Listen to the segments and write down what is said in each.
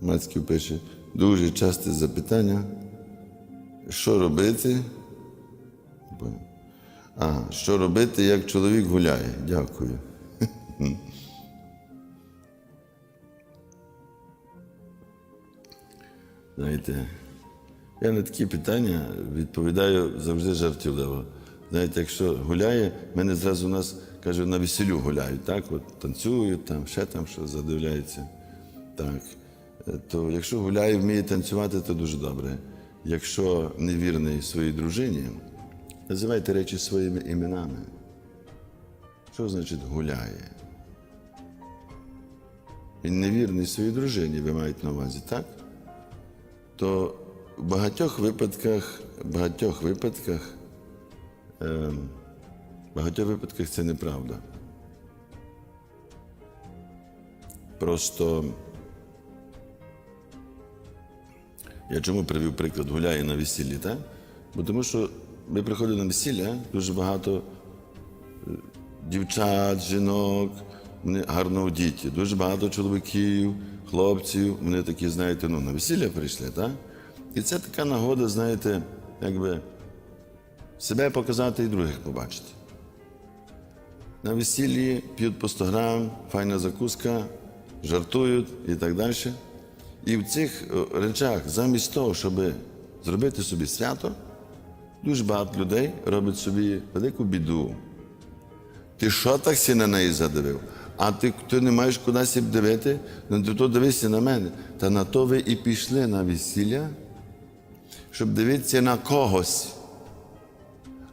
Мацьків пише, дуже часте запитання. Що робити? А, що робити, як чоловік гуляє? Дякую. Знаєте, я на такі питання відповідаю завжди жартівливо. Знаєте, якщо гуляє, мене зразу у нас каже, на веселю гуляють, так? От танцюють, там, ще там що задивляється. Так. Е, То якщо гуляє, вміє танцювати, то дуже добре. Якщо невірний своїй дружині, називайте речі своїми іменами. Що значить гуляє? Він невірний своїй дружині, ви маєте на увазі, так? то в багатьох випадках, багатьох випадках, е, багатьох випадках це неправда. Просто я чому привів приклад гуляє на весіллі, так? Бо тому що ми приходимо на весілля, дуже багато е, дівчат, жінок, вони гарно одіті, дуже багато чоловіків, хлопців, вони такі, знаєте, ну, на весілля прийшли, так? І це така нагода, знаєте, якби себе показати і других побачити. На весіллі п'ють по 100 грам, файна закуска, жартують і так далі. І в цих е, речах, замість того, щоб зробити собі свято, дуже багато людей робить собі велику біду. Ти що так сі на неї задивив? А ти, ти не маєш кудись дивити, ну то дивися на мене. Та на то ви і пішли на весілля, щоб дивитися на когось,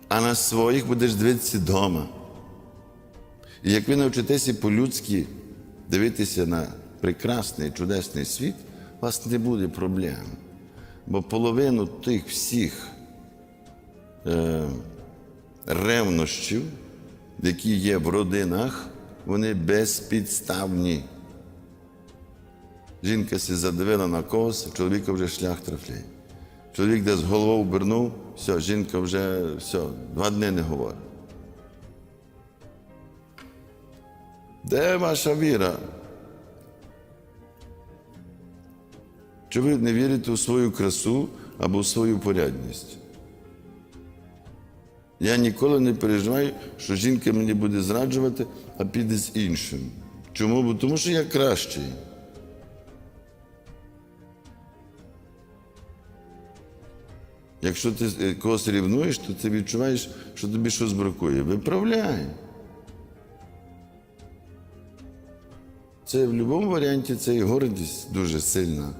а на своїх будеш дивитися вдома. І як ви навчитеся по-людськи дивитися на прекрасний, чудесний світ, у вас не буде проблем. Бо половину тих всіх е, ревнощів, які є в родинах, вони безпідставні. Жінка сі задивила на когось, чоловіка вже шлях трафляє. Чоловік десь голову обернув, все, жінка вже все, два дні не говорить. Де ваша віра? Чи ви не вірите у свою красу або в свою порядність? Я ніколи не переживаю, що жінка мені буде зраджувати, а піде з іншим. Чому? Бо тому що я кращий. Якщо ти е, когось рівнуєш, то ти відчуваєш, що тобі щось бракує. Виправляй. Це в будь-якому варіанті це і гордість дуже сильна.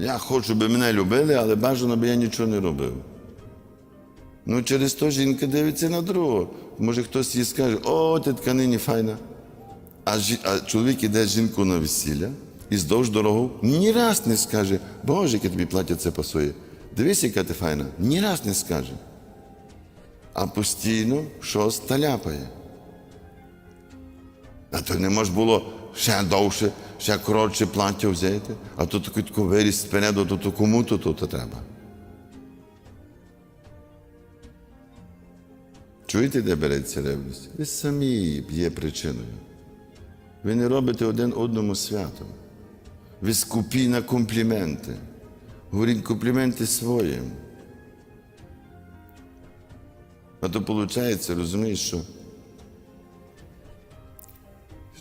Я хочу, щоб мене любили, але бажано, би я нічого не робив. Ну, через то жінка дивиться на другого. Може, хтось їй скаже, о, ти тканині файна. А, жі... а чоловік іде з жінкою на весілля і здовж дорогу ні раз не скаже, Боже, яке тобі плаття це пасує. Дивись, яка ти файна. Ні раз не скаже. А постійно щось таляпає. А то не може було ще довше, ще коротше плаття взяти, а тут таку виріс спереду, то, то кому то, то, то треба. Чуєте, де береться ревність? Ви самі є причиною. Ви не робите один одному свято. Ви скупі на компліменти. Говоріть компліменти своїм. А то виходить, розумієш, що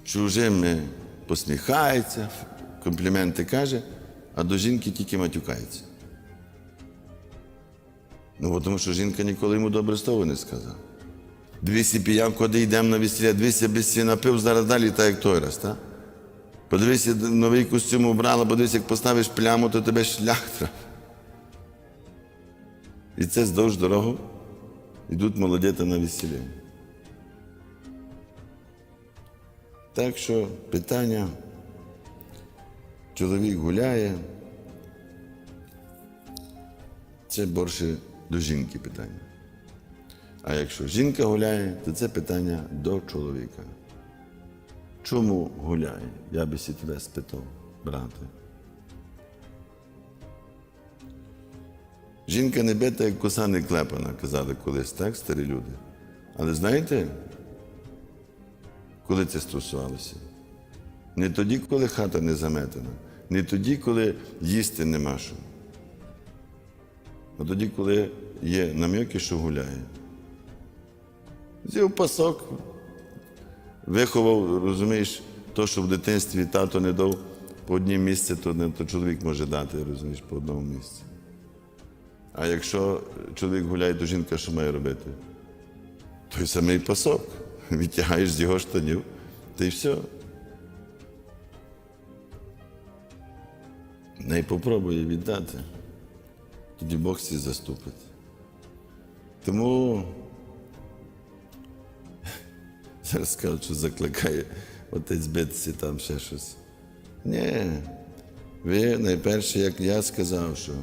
чужими посміхається, компліменти каже, а до жінки тільки матюкається. Ну, тому що жінка ніколи йому добре слово не сказала. Дивися, піяв, куди йдемо на весілля, дивися, без напив, зараз далі так, як той раз, так? Подивися, новий костюм обрала, подивися, як поставиш пляму, то тебе шлях. І це здовж дорогу йдуть молодята на весілля. Так що питання, чоловік гуляє, це більше до жінки питання. А якщо жінка гуляє, то це питання до чоловіка. Чому гуляє? Я би сі тебе спитав, брате. Жінка не бита, як коса не клепана, казали колись, так, старі люди. Але знаєте, коли це стосувалося? Не тоді, коли хата не заметена, Не тоді, коли їсти нема що, а тоді, коли є нам'яки, що гуляє. Взяв пасок, виховав, розумієш, то, що в дитинстві тато не дав по одній місці, то, то чоловік може дати, розумієш, по одному місці. А якщо чоловік гуляє, то жінка що має робити? Той самий пасок. Відтягаєш з його штанів, та й все. Не попробує віддати. Тоді Бог всі заступить. Тому зараз скажуть, що закликає отець битися там ще щось. Ні. Ви найперше, як я сказав, що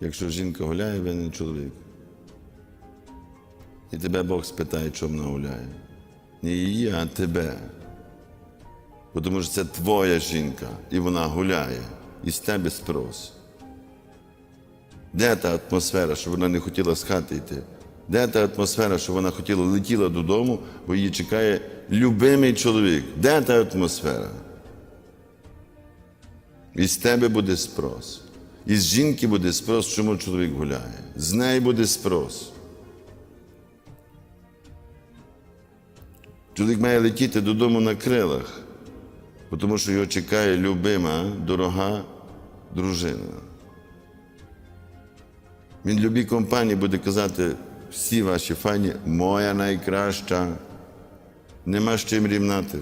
якщо жінка гуляє, ви не чоловік. І тебе Бог спитає, чому вона гуляє. Не її, а тебе. Бо Тому що це твоя жінка, і вона гуляє, і з тебе спрос. Де та атмосфера, що вона не хотіла з хати йти? Де та атмосфера, що вона хотіла летіла додому, бо її чекає любимий чоловік? Де та атмосфера? І з тебе буде спрос. І з жінки буде спрос, чому чоловік гуляє. З неї буде спрос. Чоловік має летіти додому на крилах, тому що його чекає любима, дорога дружина. Він в любій компанії буде казати, всі ваші фані, моя найкраща, нема з чим рівнати.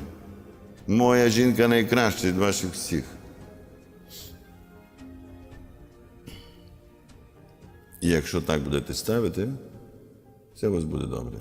Моя жінка найкраща від ваших всіх. І якщо так будете ставити, все у вас буде добре.